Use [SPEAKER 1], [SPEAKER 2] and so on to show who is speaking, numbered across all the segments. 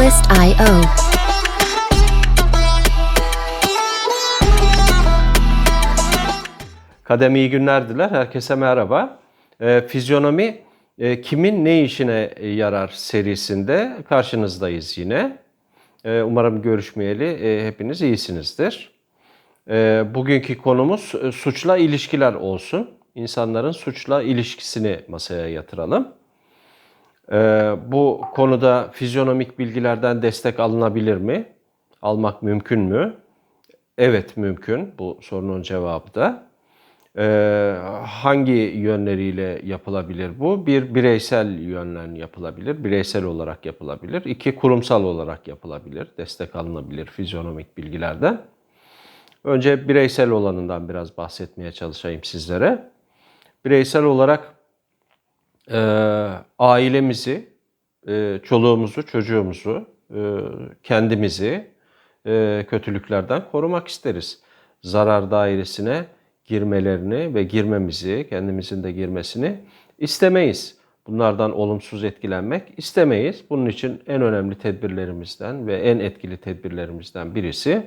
[SPEAKER 1] Twist.io.
[SPEAKER 2] Kadem iyi günler diler. Herkese merhaba. Ee, fizyonomi e, kimin ne işine yarar serisinde karşınızdayız yine. Ee, umarım görüşmeyeli e, hepiniz iyisinizdir. Ee, bugünkü konumuz e, suçla ilişkiler olsun. İnsanların suçla ilişkisini masaya yatıralım. Ee, bu konuda fizyonomik bilgilerden destek alınabilir mi? Almak mümkün mü? Evet mümkün. Bu sorunun cevabı da. Ee, hangi yönleriyle yapılabilir bu? Bir bireysel yönden yapılabilir, bireysel olarak yapılabilir. İki kurumsal olarak yapılabilir, destek alınabilir fizyonomik bilgilerden. Önce bireysel olanından biraz bahsetmeye çalışayım sizlere. Bireysel olarak e, ailemizi, e, çoluğumuzu, çocuğumuzu, e, kendimizi e, kötülüklerden korumak isteriz. Zarar dairesine girmelerini ve girmemizi, kendimizin de girmesini istemeyiz. Bunlardan olumsuz etkilenmek istemeyiz. Bunun için en önemli tedbirlerimizden ve en etkili tedbirlerimizden birisi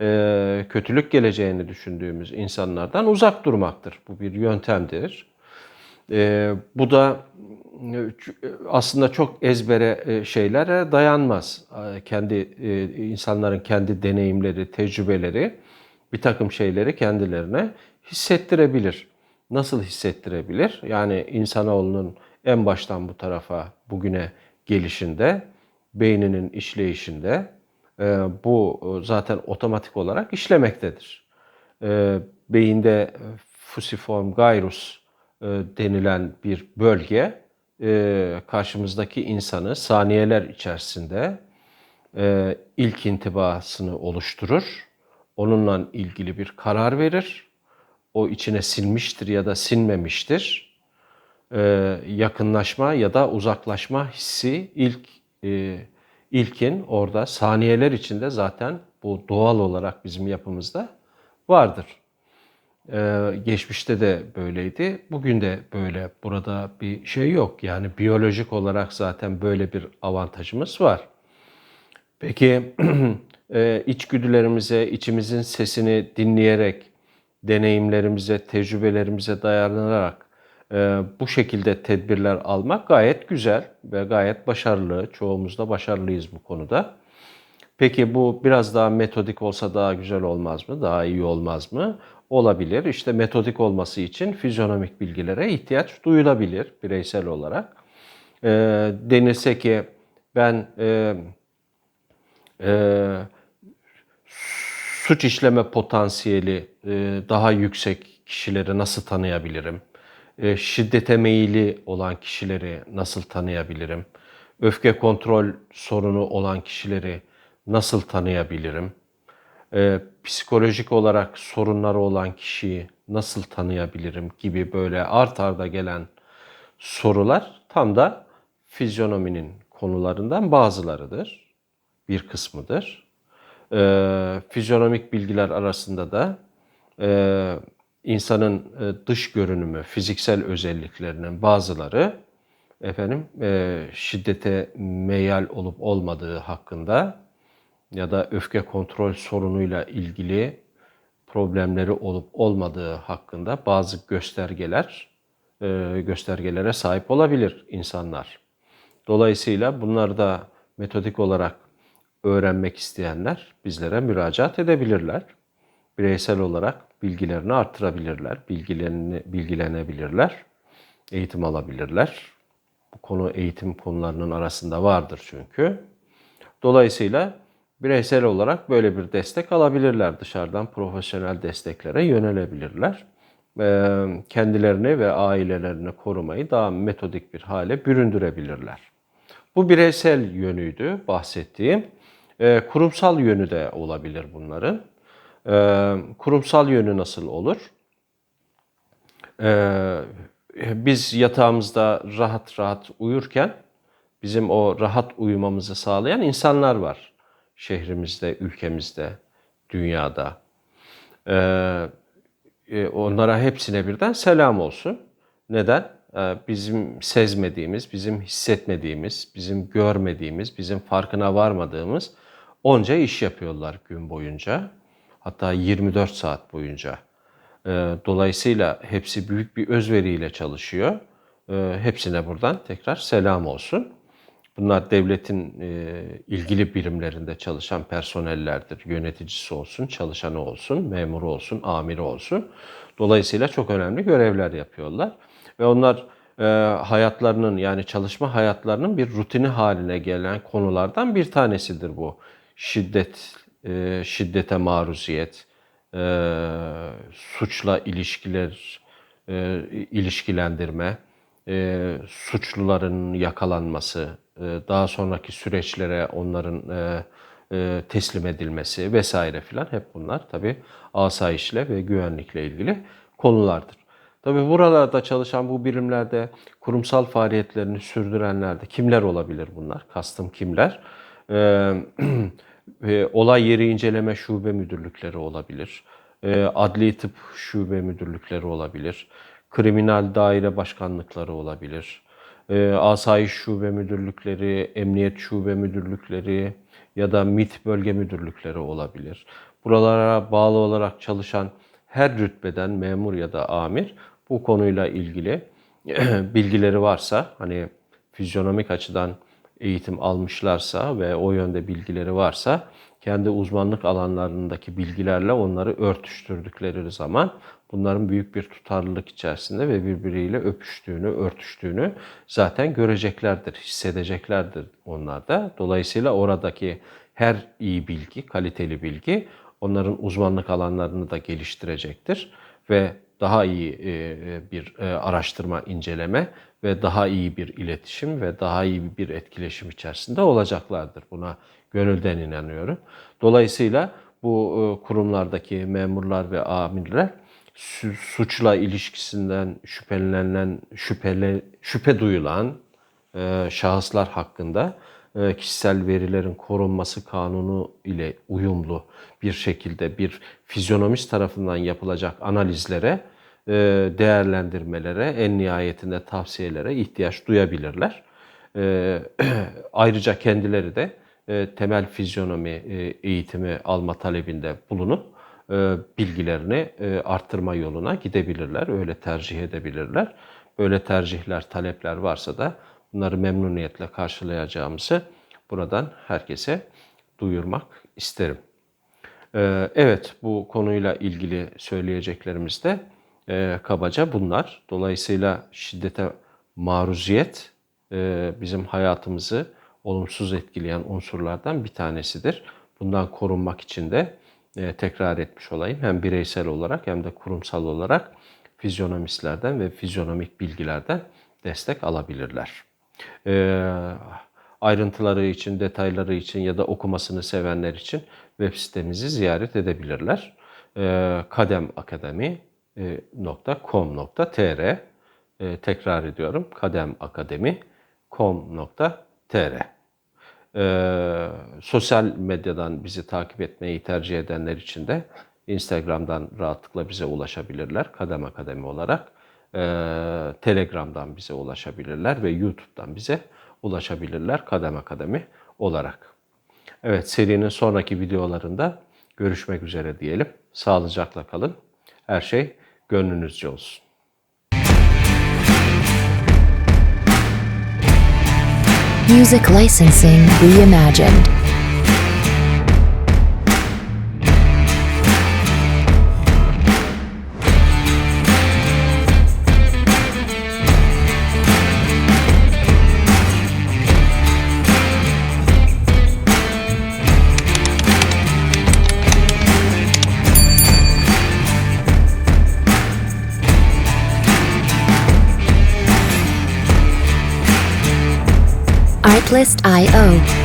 [SPEAKER 2] e, kötülük geleceğini düşündüğümüz insanlardan uzak durmaktır. Bu bir yöntemdir. E, bu da e, aslında çok ezbere e, şeylere dayanmaz. E, Kendi e, insanların kendi deneyimleri, tecrübeleri bir takım şeyleri kendilerine hissettirebilir. Nasıl hissettirebilir? Yani insanoğlunun en baştan bu tarafa bugüne gelişinde, beyninin işleyişinde e, bu zaten otomatik olarak işlemektedir. E, beyinde fusiform gyrus e, denilen bir bölge e, karşımızdaki insanı saniyeler içerisinde e, ilk intibasını oluşturur. Onunla ilgili bir karar verir. O içine sinmiştir ya da sinmemiştir. E, yakınlaşma ya da uzaklaşma hissi ilk e, ilkin orada saniyeler içinde zaten bu doğal olarak bizim yapımızda vardır. Ee, geçmişte de böyleydi. Bugün de böyle. Burada bir şey yok. Yani biyolojik olarak zaten böyle bir avantajımız var. Peki e, içgüdülerimize, içimizin sesini dinleyerek, deneyimlerimize, tecrübelerimize dayanarak e, bu şekilde tedbirler almak gayet güzel ve gayet başarılı. Çoğumuz da başarılıyız bu konuda. Peki bu biraz daha metodik olsa daha güzel olmaz mı? Daha iyi olmaz mı? Olabilir. İşte metodik olması için fizyonomik bilgilere ihtiyaç duyulabilir bireysel olarak. E, denilse ki ben e, e, suç işleme potansiyeli e, daha yüksek kişileri nasıl tanıyabilirim? E, şiddete meyilli olan kişileri nasıl tanıyabilirim? Öfke kontrol sorunu olan kişileri nasıl tanıyabilirim? E, psikolojik olarak sorunları olan kişiyi nasıl tanıyabilirim gibi böyle art arda gelen sorular tam da fizyonominin konularından bazılarıdır. Bir kısmıdır. E, fizyonomik bilgiler arasında da e, insanın e, dış görünümü, fiziksel özelliklerinin bazıları efendim e, şiddete meyal olup olmadığı hakkında ya da öfke kontrol sorunuyla ilgili problemleri olup olmadığı hakkında bazı göstergeler e, göstergelere sahip olabilir insanlar. Dolayısıyla bunları da metodik olarak öğrenmek isteyenler bizlere müracaat edebilirler. Bireysel olarak bilgilerini arttırabilirler, bilgilerini bilgilenebilirler, eğitim alabilirler. Bu konu eğitim konularının arasında vardır çünkü. Dolayısıyla bireysel olarak böyle bir destek alabilirler. Dışarıdan profesyonel desteklere yönelebilirler. Kendilerini ve ailelerini korumayı daha metodik bir hale büründürebilirler. Bu bireysel yönüydü bahsettiğim. Kurumsal yönü de olabilir bunların. Kurumsal yönü nasıl olur? Biz yatağımızda rahat rahat uyurken bizim o rahat uyumamızı sağlayan insanlar var şehrimizde, ülkemizde, dünyada. Ee, onlara hepsine birden selam olsun. Neden? e, bizim sezmediğimiz, bizim hissetmediğimiz, bizim görmediğimiz, bizim farkına varmadığımız onca iş yapıyorlar gün boyunca. Hatta 24 saat boyunca. E, Dolayısıyla hepsi büyük bir özveriyle çalışıyor. E, Hepsine buradan tekrar selam olsun. Bunlar devletin e, ilgili birimlerinde çalışan personellerdir. Yöneticisi olsun, çalışanı olsun, memuru olsun, amiri olsun. Dolayısıyla çok önemli görevler yapıyorlar. Ve onlar e, hayatlarının yani çalışma hayatlarının bir rutini haline gelen konulardan bir tanesidir bu. Şiddet, e, şiddete maruziyet, e, suçla ilişkiler, e, ilişkilendirme, e, suçluların yakalanması, daha sonraki süreçlere onların e, e, teslim edilmesi vesaire filan hep bunlar tabi asayişle ve güvenlikle ilgili konulardır. Tabi buralarda çalışan bu birimlerde kurumsal faaliyetlerini sürdürenler de kimler olabilir bunlar? Kastım kimler? E, olay yeri inceleme şube müdürlükleri olabilir. E, adli tıp şube müdürlükleri olabilir. Kriminal daire başkanlıkları olabilir. E, asayiş şube müdürlükleri, emniyet şube müdürlükleri ya da MIT bölge müdürlükleri olabilir. Buralara bağlı olarak çalışan her rütbeden memur ya da amir bu konuyla ilgili bilgileri varsa hani fizyonomik açıdan eğitim almışlarsa ve o yönde bilgileri varsa kendi uzmanlık alanlarındaki bilgilerle onları örtüştürdükleri zaman bunların büyük bir tutarlılık içerisinde ve birbiriyle öpüştüğünü, örtüştüğünü zaten göreceklerdir, hissedeceklerdir onlar da. Dolayısıyla oradaki her iyi bilgi, kaliteli bilgi onların uzmanlık alanlarını da geliştirecektir ve daha iyi e, bir e, araştırma, inceleme ve daha iyi bir iletişim ve daha iyi bir etkileşim içerisinde olacaklardır. Buna gönülden inanıyorum. Dolayısıyla bu e, kurumlardaki memurlar ve amirler suçla ilişkisinden şüphelenen, şüphele, şüphe duyulan şahıslar hakkında kişisel verilerin korunması kanunu ile uyumlu bir şekilde bir fizyonomist tarafından yapılacak analizlere, değerlendirmelere, en nihayetinde tavsiyelere ihtiyaç duyabilirler. Ayrıca kendileri de temel fizyonomi eğitimi alma talebinde bulunup bilgilerini arttırma yoluna gidebilirler. Öyle tercih edebilirler. Böyle tercihler, talepler varsa da bunları memnuniyetle karşılayacağımızı buradan herkese duyurmak isterim. Ee, evet bu konuyla ilgili söyleyeceklerimiz de e, kabaca bunlar. Dolayısıyla şiddete maruziyet e, bizim hayatımızı olumsuz etkileyen unsurlardan bir tanesidir. Bundan korunmak için de e, tekrar etmiş olayım. Hem bireysel olarak hem de kurumsal olarak fizyonomistlerden ve fizyonomik bilgilerden destek alabilirler. E, ayrıntıları için, detayları için ya da okumasını sevenler için web sitemizi ziyaret edebilirler. E, kademakademi.com.tr e, Tekrar ediyorum kademakademi.com.tr ee, sosyal medyadan bizi takip etmeyi tercih edenler için de Instagram'dan rahatlıkla bize ulaşabilirler kademe kademe olarak. Ee, Telegram'dan bize ulaşabilirler ve YouTube'dan bize ulaşabilirler kademe kademe olarak. Evet serinin sonraki videolarında görüşmek üzere diyelim. Sağlıcakla kalın. Her şey gönlünüzce olsun.
[SPEAKER 1] Music licensing reimagined. Artlist.io